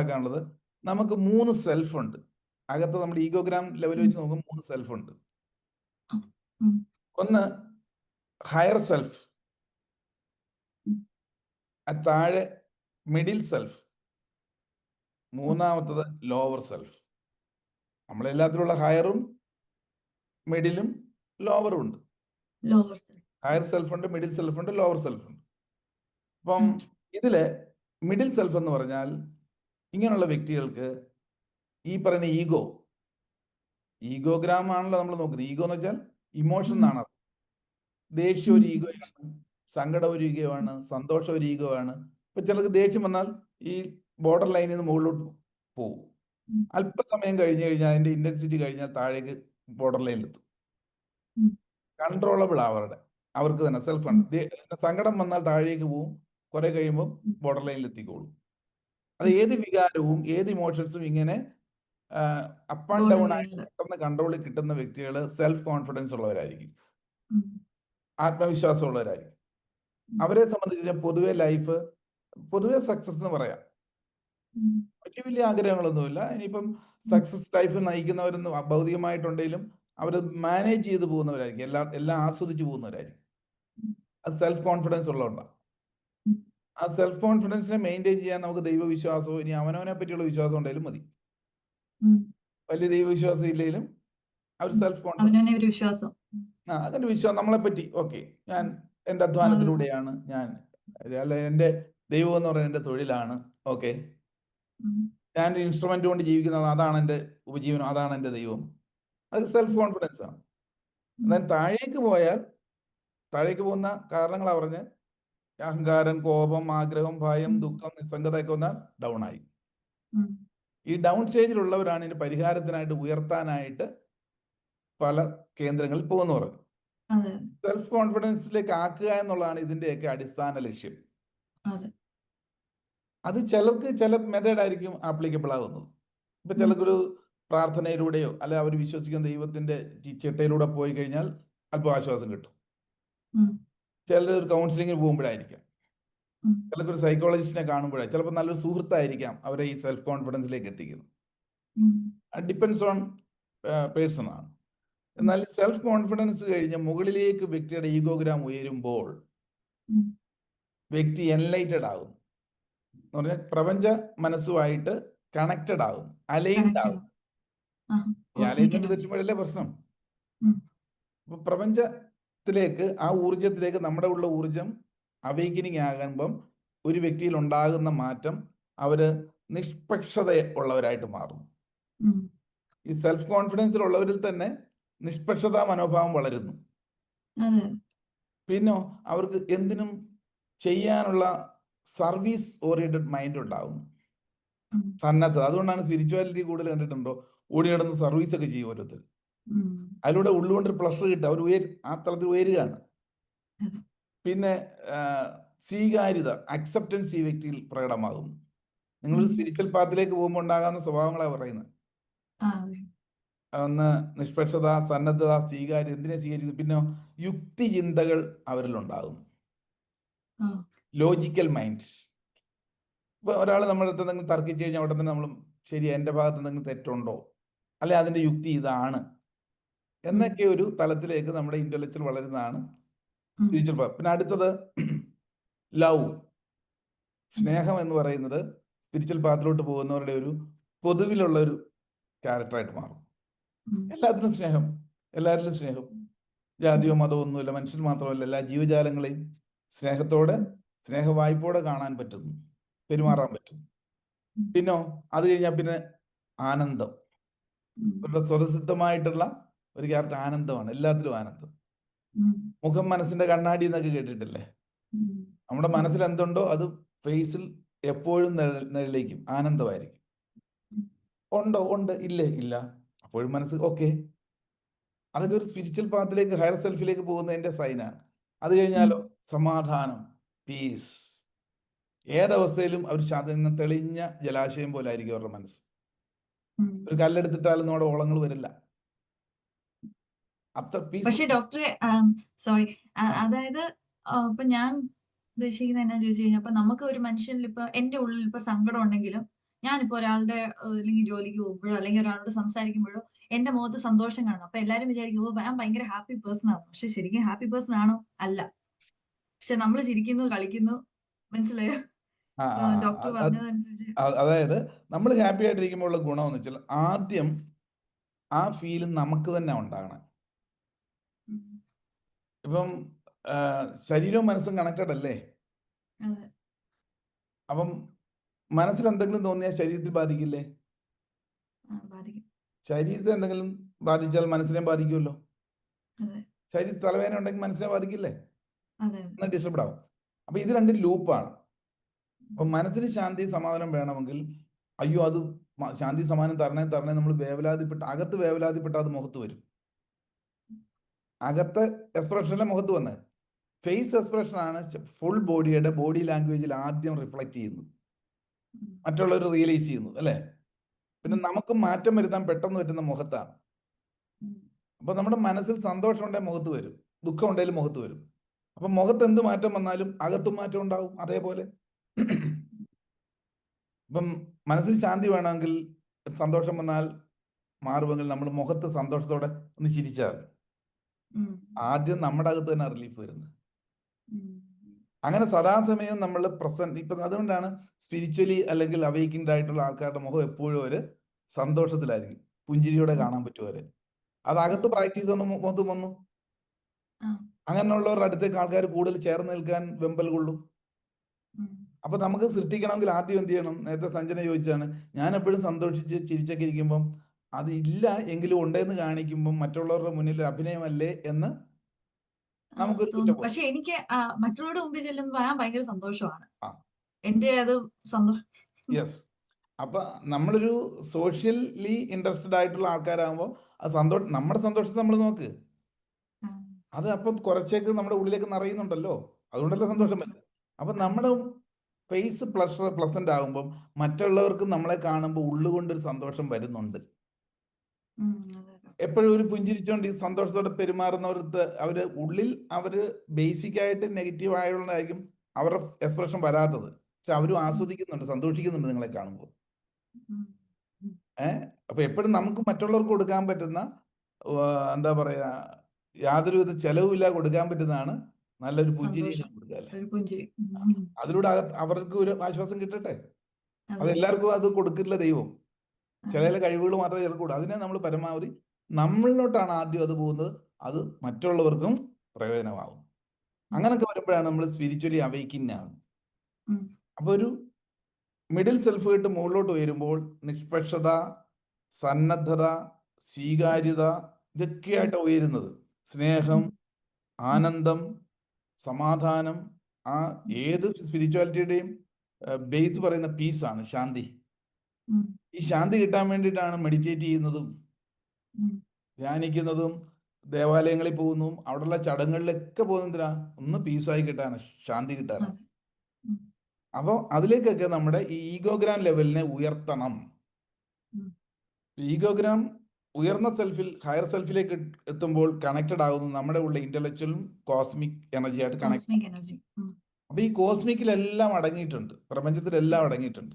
മനസ്സിലാക്കാനുള്ളത് നമുക്ക് മൂന്ന് സെൽഫ് ഉണ്ട്. അകത്ത് നമ്മുടെ ഈഗോഗ്രാം ലെവൽ വെച്ച് നോക്കുമ്പോൾ മൂന്ന് സെൽഫ് ഉണ്ട്. ഒന്ന് ഹയർ സെൽഫ്. താഴെ മിഡിൽ സെൽഫ് മൂന്നാമത്തത് ലോവർ സെൽഫ് നമ്മളെല്ലാത്തിലുള്ള ഹയറും മിഡിലും ലോവറും ഉണ്ട്. ഹയർ സെൽഫ് ഉണ്ട് മിഡിൽ സെൽഫ് ഉണ്ട് ലോവർ സെൽഫ് ഉണ്ട്. അപ്പം. ഇതിൽ മിഡിൽ സെൽഫ് എന്ന് പറഞ്ഞാൽ ഇങ്ങനെയുള്ള വ്യക്തികൾക്ക് ഈ പറയുന്ന ഈഗോ ഈഗോഗ്രാം ആണല്ലോ നമ്മൾ നോക്കുന്നത്. ഈഗോ എന്ന് വെച്ചാൽ ഇമോഷൻ എന്നാണ് അർത്ഥം. ദേഷ്യം ഒരു. ഈഗോയാണ് സങ്കടം ഒരു ഈഗോ ആണ് സന്തോഷം ഒരു ഈഗോ ആണ്. ഇപ്പൊ ചിലർക്ക് ദേഷ്യം വന്നാൽ ഈ ബോർഡർ ലൈനിൽ നിന്ന് മുകളിലോട്ട് പോകും അല്പസമയം കഴിഞ്ഞു കഴിഞ്ഞാൽ അതിന്റെ ഇന്റൻസിറ്റി കഴിഞ്ഞാൽ താഴേക്ക് ബോർഡർ ലൈനിലെത്തും. കൺട്രോളബിൾ അവരുടെ അവർക്ക് തന്നെ സെൽഫ് ആണ് സങ്കടം വന്നാൽ താഴേക്ക് പോവും കുറെ കഴിയുമ്പോൾ ബോർഡർ ലൈനിൽ എത്തിക്കോളും. അത് ഏത് വികാരവും ഏത് ഇമോഷൻസും ഇങ്ങനെ അപ്പ് ആൻഡ് ഡൗൺ ആയിട്ട് പെട്ടെന്ന് കൺട്രോളിൽ കിട്ടുന്ന വ്യക്തികൾ സെൽഫ് കോൺഫിഡൻസ് ഉള്ളവരായിരിക്കും ആത്മവിശ്വാസം ഉള്ളവരായിരിക്കും. അവരെ സംബന്ധിച്ച് പൊതുവെ ലൈഫ് പൊതുവെ സക്സസ് എന്ന് പറയാം. വലിയ വലിയ ആഗ്രഹങ്ങളൊന്നുമില്ല. ഇനിയിപ്പം സക്സസ് ലൈഫ് നയിക്കുന്നവരൊന്നും ഭൗതികമായിട്ടുണ്ടെങ്കിലും അവർ മാനേജ് ചെയ്ത് പോകുന്നവരായിരിക്കും. എല്ലാം എല്ലാം ആസ്വദിച്ച് പോകുന്നവരായിരിക്കും. അത് സെൽഫ് കോൺഫിഡൻസ് ഉള്ളതുകൊണ്ടാണ്. ആ സെൽഫ് കോൺഫിഡൻസിനെ മെയിന്റെയിൻ ചെയ്യാൻ നമുക്ക് ദൈവവിശ്വാസവും ഇനി അവനവനെ പറ്റിയുള്ള വിശ്വാസം ഉണ്ടെങ്കിലും മതി. വലിയ ദൈവവിശ്വാസം ഇല്ലെങ്കിലും അവർ സെൽഫ് കോൺഫിഡൻസ് ഒരു ആ അതിന്റെ വിശ്വാസം നമ്മളെ പറ്റി. ഓക്കെ ഞാൻ എന്റെ അധ്വാനത്തിലൂടെയാണ് ഞാൻ അല്ല എന്റെ ദൈവം എന്ന് പറയുന്നത് എന്റെ തൊഴിലാണ്. ഓക്കെ ഞാൻ ഇൻസ്ട്രുമെന്റ് കൊണ്ട് ജീവിക്കുന്ന അതാണ് എന്റെ ഉപജീവനം. അതാണ് എന്റെ ദൈവം. അത് സെൽഫ് കോൺഫിഡൻസ് ആണ്. എന്നാൽ താഴേക്ക് പോയാൽ താഴേക്ക് പോകുന്ന കാരണങ്ങളാ പറഞ്ഞ് അഹങ്കാരം കോപം ആഗ്രഹം ഭയം ദുഃഖം നിസ്സംഗതയൊക്കെ വന്നാൽ ഡൗൺ ആയി. ഈ ഡൗൺ സ്റ്റേജിലുള്ളവരാണ് ഇതിന് പരിഹാരത്തിനായിട്ട് ഉയർത്താനായിട്ട് പല കേന്ദ്രങ്ങളിൽ പോകുന്നവർ. സെൽഫ് കോൺഫിഡൻസിലേക്ക് ആക്കുക എന്നുള്ളതാണ് ഇതിന്റെയൊക്കെ അടിസ്ഥാന ലക്ഷ്യം. അതെ. ചിലർക്ക് ചില മെത്തേഡ് ആയിരിക്കും ആപ്ലിക്കബിൾ ആകുന്നത് ഇപ്പൊ. ചിലർക്കൊരു പ്രാർത്ഥനയിലൂടെയോ അല്ലെ അവർ വിശ്വസിക്കുന്ന ദൈവത്തിന്റെ ചിട്ടയിലൂടെ പോയി കഴിഞ്ഞാൽ അല്പം ആശ്വാസം കിട്ടും. ചിലർ ഒരു കൗൺസിലിങ്ങിന് പോകുമ്പോഴായിരിക്കാം. ചിലർക്ക് ഒരു സൈക്കോളജിസ്റ്റിനെ കാണുമ്പോഴാണ് ചിലപ്പോൾ നല്ലൊരു സുഹൃത്തായിരിക്കാം അവരെ ഈ സെൽഫ് കോൺഫിഡൻസിലേക്ക് എത്തിക്കുന്നത്. ഡിപ്പെൻസ് ഓൺ പേഴ്സൺ ആണ്. എന്നാൽ സെൽഫ് കോൺഫിഡൻസ് കഴിഞ്ഞ് മുകളിലേക്ക് വ്യക്തിയുടെ ഈഗോഗ്രാം ഉയരുമ്പോൾ വ്യക്തി എൻലൈറ്റഡ് ആകും എന്ന് പറഞ്ഞാൽ പ്രപഞ്ച മനസ്സുമായിട്ട് കണക്റ്റഡ് ആകും അലൈൻഡ് ആകും അലൈൻഡ് തെറ്റുമ്പോഴല്ലേ പ്രശ്നം? ഉം. പ്രപഞ്ചത്തിലേക്ക് ആ ഊർജത്തിലേക്ക് നമ്മുടെ ഉള്ള ഊർജം അവേക്കിനിങ് ആകുമ്പം ഒരു വ്യക്തിയിൽ ഉണ്ടാകുന്ന മാറ്റം അവർ നിഷ്പക്ഷത ഉള്ളവരായിട്ട് മാറുന്നു ഈ സെൽഫ് കോൺഫിഡൻസിൽ ഉള്ളവരിൽ തന്നെ നിഷ്പക്ഷതാ മനോഭാവം വളരുന്നു. പിന്നെ അവർക്ക് എന്തിനും ചെയ്യാനുള്ള സർവീസ് ഓറിയന്റഡ് മൈൻഡ് ഉണ്ടാകുന്നു. സന്നദ്ധത. അതുകൊണ്ടാണ് സ്പിരിച്വാലിറ്റി കൂടുതൽ കണ്ടിട്ടുണ്ടോ? ഓടി നടന്ന് സർവീസ് ഒക്കെ ചെയ്യും ഓരോരുത്തർ. അതിലൂടെ ഉള്ളുകൊണ്ട് പ്ലഷർ കിട്ടുക അവർ ഉയർ ആ തലത്തിൽ ഉയരുകയാണ്. പിന്നെ സ്വീകാര്യത അക്സെപ്റ്റൻസ് ഈ വ്യക്തിയിൽ പ്രകടമാകുന്നു. നിങ്ങളൊരു സ്പിരിച്വൽ പാത്തിലേക്ക് പോകുമ്പോൾ ഉണ്ടാകാവുന്ന സ്വഭാവങ്ങളാണ് പറയുന്നത്. ഒന്ന് നിഷ്പക്ഷത സന്നദ്ധത സ്വീകാര്യത എന്തിനെ സ്വീകരിക്കുന്നു? പിന്നെ യുക്തി ചിന്തകൾ അവരിലുണ്ടാകും ഉണ്ടാകുന്നു ലോജിക്കൽ മൈൻഡ് ഇപ്പൊ ഒരാൾ നമ്മുടെ അടുത്ത് എന്തെങ്കിലും തർക്കിച്ചു കഴിഞ്ഞാൽ അവിടെ തന്നെ നമ്മൾ ശരി എന്റെ ഭാഗത്ത് എന്തെങ്കിലും തെറ്റുണ്ടോ? അല്ലെ അതിന്റെ യുക്തി ഇതാണ്. എന്നൊക്കെ ഒരു തലത്തിലേക്ക് നമ്മുടെ ഇന്റലക്ച്വൽ വളരുന്നതാണ്. സ്പിരിച്വൽ പവർ പിന്നെ അടുത്തത് ലവ് സ്നേഹം എന്ന് പറയുന്നത് സ്പിരിച്വൽ പാത്തിലോട്ട് പോകുന്നവരുടെ ഒരു പൊതുവിലുള്ള ഒരു ക്യാരക്ടറായിട്ട് മാറും. എല്ലാത്തിനും സ്നേഹം. എല്ലാവരിലും സ്നേഹം. ജാതിയോ മതമോ ഒന്നുമില്ല. മനുഷ്യൻ മാത്രമല്ല. എല്ലാ ജീവജാലങ്ങളെയും സ്നേഹത്തോടെ സ്നേഹവായ്പോടെ കാണാൻ പറ്റുന്നു. പെരുമാറാൻ പറ്റും. പിന്നോ അത് കഴിഞ്ഞാൽ പിന്നെ ആനന്ദം. ഇവരുടെ സ്വതസിദ്ധമായിട്ടുള്ള ഒരു ക്യാരക്ടർ ആനന്ദമാണ് എല്ലാത്തിലും ആനന്ദം. മുഖം മനസ്സിന്റെ കണ്ണാടി എന്നൊക്കെ കേട്ടിട്ടില്ലേ? നമ്മുടെ മനസ്സിൽ എന്തുണ്ടോ അത് ഫേസിൽ എപ്പോഴും നിഴ- നിഴലിക്കും ആനന്ദമായിരിക്കും. ഉണ്ടോ? ഉണ്ട്. ഇല്ലേ? ഇല്ല. അപ്പോഴും മനസ്സ് ഓക്കെ. അതൊക്കെ ഒരു സ്പിരിച്വൽ പാത്തിലേക്ക് ഹയർ സെൽഫിലേക്ക് പോകുന്നതിന്റെ സൈനാണ് അത് കഴിഞ്ഞാലോ? സമാധാനം പീസ് ഏതവസ്ഥയിലും അവർ ശാന്തം തെളിഞ്ഞ ജലാശയം പോലെ ആയിരിക്കും അവരുടെ മനസ്സ്. ഒരു കല്ലെടുത്തിട്ടാലും നമ്മുടെ ഓളങ്ങൾ വരില്ല. പക്ഷെ ഡോക്ടറെ സോറി അതായത് ഇപ്പൊ ഞാൻ ഉദ്ദേശിക്കുന്നത് എന്നാ ചോദിച്ചു കഴിഞ്ഞാൽ അപ്പൊ നമുക്ക് ഒരു മനുഷ്യനിൽ ഇപ്പൊ എന്റെ ഉള്ളിൽ ഇപ്പൊ സങ്കടം ഉണ്ടെങ്കിലും ഞാനിപ്പോ ഒരാളുടെ അല്ലെങ്കിൽ ജോലിക്ക് പോകുമ്പോഴോ അല്ലെങ്കിൽ ഒരാളോട് സംസാരിക്കുമ്പോഴോ എന്റെ മുഖത്ത് സന്തോഷം കാണുന്നു. അപ്പൊ എല്ലാരും വിചാരിക്കും ഓ ഞാൻ ഭയങ്കര ഹാപ്പി പേഴ്സൺ ആണ് പക്ഷെ ശരിക്കും ഹാപ്പി പേഴ്സൺ ആണോ അല്ല. പക്ഷെ നമ്മൾ ചിരിക്കുന്നു കളിക്കുന്നു മനസ്സിലായോ? ഡോക്ടർ പറഞ്ഞതനുസരിച്ച്. അതായത് നമ്മൾ ഹാപ്പി ആയിട്ടിരിക്കുമ്പോൾ ഉള്ള ഗുണം എന്ന് വെച്ചാൽ ആദ്യം ആ ഫീൽ നമുക്ക് തന്നെ ഉണ്ടാകണം. ഇപ്പം ശരീരവും മനസ്സും കണക്റ്റഡ് അല്ലേ? അപ്പം മനസ്സിൽ എന്തെങ്കിലും തോന്നിയാൽ ശരീരത്തിൽ ബാധിക്കില്ലേ? ശരീരത്തിൽ എന്തെങ്കിലും ബാധിച്ചാൽ മനസ്സിനെ ബാധിക്കുമല്ലോ? അതെ. ശരീര തലവേദന ഉണ്ടെങ്കിൽ മനസ്സിനെ ബാധിക്കില്ലേ? ഡിസ്റ്റർബ്ഡ് ആവും. അപ്പൊ ഇത് രണ്ടും ലൂപ്പാണ് അപ്പൊ മനസ്സിന് ശാന്തി സമാധാനം വേണമെങ്കിൽ അയ്യോ അത് ശാന്തി സമാധാനം തരണേ തരണേ നമ്മൾ വേവലാതിപ്പെട്ട് അകത്ത് വേവലാതിപ്പെട്ട അത് മുഖത്ത് വരും. അകത്ത് എക്സ്പ്രഷനിലെ മുഖത്ത് വന്ന്. ഫേസ് എക്സ്പ്രഷൻ ആണ് ഫുൾ ബോഡിയുടെ ബോഡി ലാംഗ്വേജിൽ ആദ്യം റിഫ്ലക്റ്റ് ചെയ്യുന്നത്. മറ്റുള്ളവർ റിയലൈസ് ചെയ്യുന്നു അല്ലേ? പിന്നെ നമുക്ക് മാറ്റം വരുത്താൻ പെട്ടെന്ന് പറ്റുന്ന മുഖത്താണ്. അപ്പൊ നമ്മുടെ മനസ്സിൽ സന്തോഷം ഉണ്ടെങ്കിൽ മുഖത്ത് വരും ദുഃഖം ഉണ്ടെങ്കിൽ മുഖത്ത് വരും. അപ്പൊ മുഖത്ത് എന്ത് മാറ്റം വന്നാലും അകത്തും മാറ്റം ഉണ്ടാവും അതേപോലെ. ഇപ്പം മനസ്സിൽ ശാന്തി വേണമെങ്കിൽ സന്തോഷം വന്നാൽ മാറുമെങ്കിൽ നമ്മൾ മുഖത്ത് സന്തോഷത്തോടെ ഒന്ന് ചിരിച്ചാൽ ആദ്യം നമ്മുടെ അകത്ത് തന്നെ റിലീഫ് വരുന്നത്. അങ്ങനെ സദാസമയം നമ്മൾ പ്രസന്റ് ഇപ്പൊ അതുകൊണ്ടാണ് സ്പിരിച്വലി അല്ലെങ്കിൽ അവൈക്കിൻഡ് ആയിട്ടുള്ള ആൾക്കാരുടെ മുഖം എപ്പോഴും ഒരു സന്തോഷത്തിലായിരിക്കും. പുഞ്ചിരിയോടെ കാണാൻ പറ്റുമോ അവരെ. അത് അകത്ത് പ്രാക്ടീസ് ഒന്ന് മുഖത്ത് വന്നു. അങ്ങനെയുള്ളവരുടെ അടുത്തേക്ക് ആൾക്കാർ കൂടുതൽ ചേർന്ന് നിൽക്കാൻ വെമ്പൽ കൊള്ളും. അപ്പൊ നമുക്ക് സൃഷ്ടിക്കണമെങ്കിൽ ആദ്യം എന്ത് ചെയ്യണം? നേരത്തെ സഞ്ജന ചോദിച്ചാണ് ഞാൻ എപ്പോഴും സന്തോഷിച്ച് ചിരിച്ചൊക്കെ ഇരിക്കുമ്പം അത് ഇല്ല എങ്കിലും ഉണ്ടെന്ന് കാണിക്കുമ്പോൾ മറ്റുള്ളവരുടെ മുന്നിൽ ഒരു അഭിനയമല്ലേ എന്ന് ആ, നമുക്കൊരു തോന്നും. കുറ്റബോധം. പക്ഷെ എനിക്ക് ആ, മറ്റുള്ളവരുടെ മുമ്പിൽ ചെല്ലുമ്പോൾ ഞാൻ ഭയങ്കര സന്തോഷമാണ്. ആ. എന്റെ അത് സന്തോഷം യെസ് അപ്പൊ നമ്മളൊരു സോഷ്യലി ഇൻട്രസ്റ്റഡ് ആയിട്ടുള്ള ആൾക്കാരാകുമ്പോൾ അത് സന്തോഷം നമ്മുടെ സന്തോഷത്തെ നമ്മൾ നോക്ക്. ആ, അത് അപ്പം കുറച്ചേക്ക് നമ്മുടെ ഉള്ളിലേക്ക് നിറയുന്നുണ്ടല്ലോ. അതുകൊണ്ടല്ലേ സന്തോഷം വരുന്നത് അപ്പൊ നമ്മുടെ ഫേസ് പ്ലസ് പ്ലസന്റ് ആകുമ്പം മറ്റുള്ളവർക്ക് നമ്മളെ കാണുമ്പോൾ ഉള്ളുകൊണ്ടൊരു സന്തോഷം വരുന്നുണ്ട്. എപ്പോഴും ഒരു പുഞ്ചിരിച്ചോണ്ട് ഈ സന്തോഷത്തോടെ പെരുമാറുന്നവർക്ക് അവർ ഉള്ളിൽ അവർ ബേസിക് ആയിട്ട് നെഗറ്റീവ് ആയതുകൊണ്ടായിരിക്കും അവരുടെ എക്സ്പ്രഷൻ വരാത്തത്. പക്ഷെ അവരും ആസ്വദിക്കുന്നുണ്ട് സന്തോഷിക്കുന്നുണ്ട് നിങ്ങളെ കാണുമ്പോൾ. ഏഹ് അപ്പൊ എപ്പോഴും നമുക്ക് മറ്റുള്ളവർക്ക് കൊടുക്കാൻ പറ്റുന്ന എന്താ പറയാ യാതൊരുവിധ ചെലവുമില്ല കൊടുക്കാൻ പറ്റുന്നതാണ് നല്ലൊരു പുഞ്ചിരി കൊടുക്കുക അതിലൂടെ അവർക്ക് ഒരു ആശ്വാസം കിട്ടട്ടെ? അത്. എല്ലാവർക്കും അത് കൊടുക്കില്ല ദൈവം. ചില ചില കഴിവുകൾ മാത്രമേ ചിലർക്കൂടൂ അതിനെ നമ്മൾ പരമാവധി നമ്മളിലോട്ടാണ് ആദ്യം അത് പോകുന്നത്. അത് മറ്റുള്ളവർക്കും പ്രയോജനമാകും. അങ്ങനൊക്കെ വരുമ്പോഴാണ് നമ്മൾ സ്പിരിച്വലി അവൈക്കിങ് ആകുന്നത് അപ്പൊ ഒരു മിഡിൽ സെൽഫ് ആയിട്ട് മുകളിലോട്ട് വരുമ്പോൾ നിഷ്പക്ഷത സന്നദ്ധത സ്വീകാര്യത ഇതൊക്കെയായിട്ട് ഉയരുന്നത്. സ്നേഹം ആനന്ദം സമാധാനം ആ ഏത് സ്പിരിച്വാലിറ്റിയുടെയും ബേസ് പറയുന്ന പീസാണ് ശാന്തി. ഈ ശാന്തി കിട്ടാൻ വേണ്ടിയിട്ടാണ് മെഡിറ്റേറ്റ് ചെയ്യുന്നതും ധ്യാനിക്കുന്നതും ദേവാലയങ്ങളിൽ പോകുന്നതും അവിടെയുള്ള ചടങ്ങുകളിലൊക്കെ പോകുന്നതിനാ ഒന്ന് പീസായി കിട്ടാനാണ് ശാന്തി കിട്ടാനാണ് അപ്പോൾ അതിലേക്കൊക്കെ നമ്മുടെ ഈ ഈഗോഗ്രാം ലെവലിനെ ഉയർത്തണം. ഈഗോഗ്രാം ഉയർന്ന സെൽഫിൽ ഹയർ സെൽഫിലേക്ക് എത്തുമ്പോൾ കണക്റ്റഡ് ആകുന്നത് നമ്മുടെ ഉള്ള ഇന്റലക്ച്വലും കോസ്മിക് എനർജി ആയിട്ട് കണക്ട് അപ്പൊ ഈ കോസ്മിക്കിലെല്ലാം അടങ്ങിയിട്ടുണ്ട്. പ്രപഞ്ചത്തിലെല്ലാം അടങ്ങിയിട്ടുണ്ട്.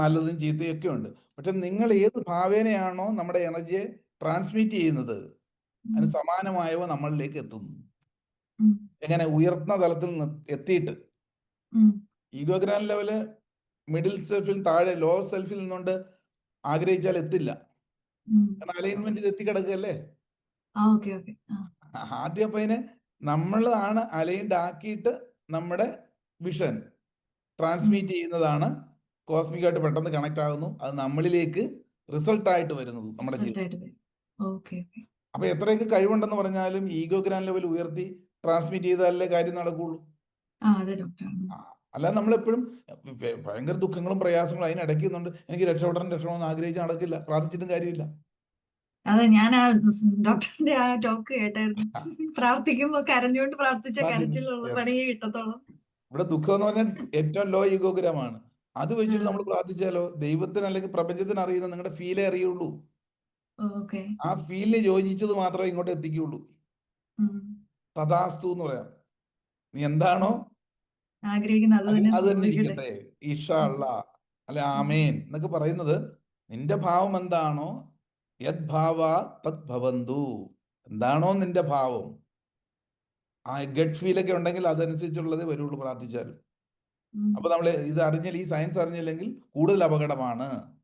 നല്ലതും ചീത്തയൊക്കെ ഒക്കെ ഉണ്ട്. പക്ഷെ നിങ്ങൾ ഏത് ഭാവേനയാണോ നമ്മുടെ എനർജിയെ ട്രാൻസ്മിറ്റ് ചെയ്യുന്നത് അതിന് സമാനമായവ നമ്മളിലേക്ക് എത്തുന്നു. എങ്ങനെ ഉയർന്ന തലത്തിൽ എത്തിയിട്ട് ഈഗോ ഗ്രാൻഡ് ലെവൽ മിഡിൽ സെൽഫിൽ താഴെ ലോവർ സെൽഫിൽ നിന്നുകൊണ്ട് ആഗ്രഹിച്ചാൽ എത്തില്ല. കാരണം അലൈൻമെന്റ് ഇത് എത്തിക്കിടക്കുകയല്ലേ? ആദ്യ പൈന് ഓക്കെ. ആദ്യം അപ്പൊ അതിനെ നമ്മളാണ് അലൈൻഡ് ആക്കിയിട്ട് നമ്മുടെ വിഷൻ ട്രാൻസ്മിറ്റ് ചെയ്യുന്നതാണ് കോസ്മിക്കായിട്ട് പെട്ടെന്ന് കണക്ട് ആകുന്നു. അത് നമ്മളിലേക്ക് റിസൾട്ട് ആയിട്ട് വരുന്നത് നമ്മുടെ ജീവിതം അപ്പൊ എത്രയൊക്കെ കഴിവുണ്ടെന്ന് പറഞ്ഞാലും ഈഗോ ഗ്രാൻ ലെവൽ ഉയർത്തി ട്രാൻസ്മിറ്റ് ചെയ്താലേ കാര്യം നടക്കുള്ളൂ. അല്ലാതെ നമ്മളെപ്പോഴും ഭയങ്കര ദുഃഖങ്ങളും പ്രയാസങ്ങളും അതിനിടയ്ക്കുന്നുണ്ട് എനിക്ക് രക്ഷപ്പെടണം രക്ഷപ്പെടണം ആഗ്രഹിച്ച് നടക്കില്ല. പ്രാർത്ഥിച്ചിട്ടും കാര്യമില്ല. അതെ ഞാൻ ആ ഡോക്ടറിന്റെ ആ ടോക്ക് കേട്ടായിരുന്നു. പ്രാർത്ഥിക്കുമ്പോ കരഞ്ഞുകൊണ്ട് പ്രാർത്ഥിച്ച കരച്ചിലുള്ള പണിയെ കിട്ടത്തോളം. ഇവിടെ ദുഃഖം എന്ന് പറഞ്ഞാൽ ഏറ്റവും ലോ ഈഗോഗ്രാമാണ് അത് വെച്ചിട്ട് നമ്മൾ പ്രാർത്ഥിച്ചാലോ? ദൈവത്തിന് അല്ലെങ്കിൽ പ്രപഞ്ചത്തിന് അറിയുന്ന നിങ്ങളുടെ ഫീലേ അറിയുള്ളൂ. ആ ഫീലിന് യോജിച്ചത് മാത്രമേ ഇങ്ങോട്ട് എത്തിക്കുള്ളൂ. തഥാസ്തു എന്ന് പറയാം. നീ എന്താണോ? അത് തന്നെ ഇരിക്കട്ടെ. ഇഷ അള്ള അല്ലെ ആമേൻ. എന്നൊക്കെ പറയുന്നത് നിന്റെ ഭാവം എന്താണോ? യത് ഭാവ തത് ഭവന്തു. എന്താണോ നിന്റെ ഭാവം? ആ ഗഡ് ഫീലൊക്കെ ഉണ്ടെങ്കിൽ അതനുസരിച്ചുള്ളതേ വരുള്ളൂ പ്രാർത്ഥിച്ചാലും. അപ്പൊ നമ്മൾ ഇത് അറിഞ്ഞാൽ ഈ സയൻസ് അറിഞ്ഞില്ലെങ്കിൽ കൂടുതൽ അപകടമാണ്.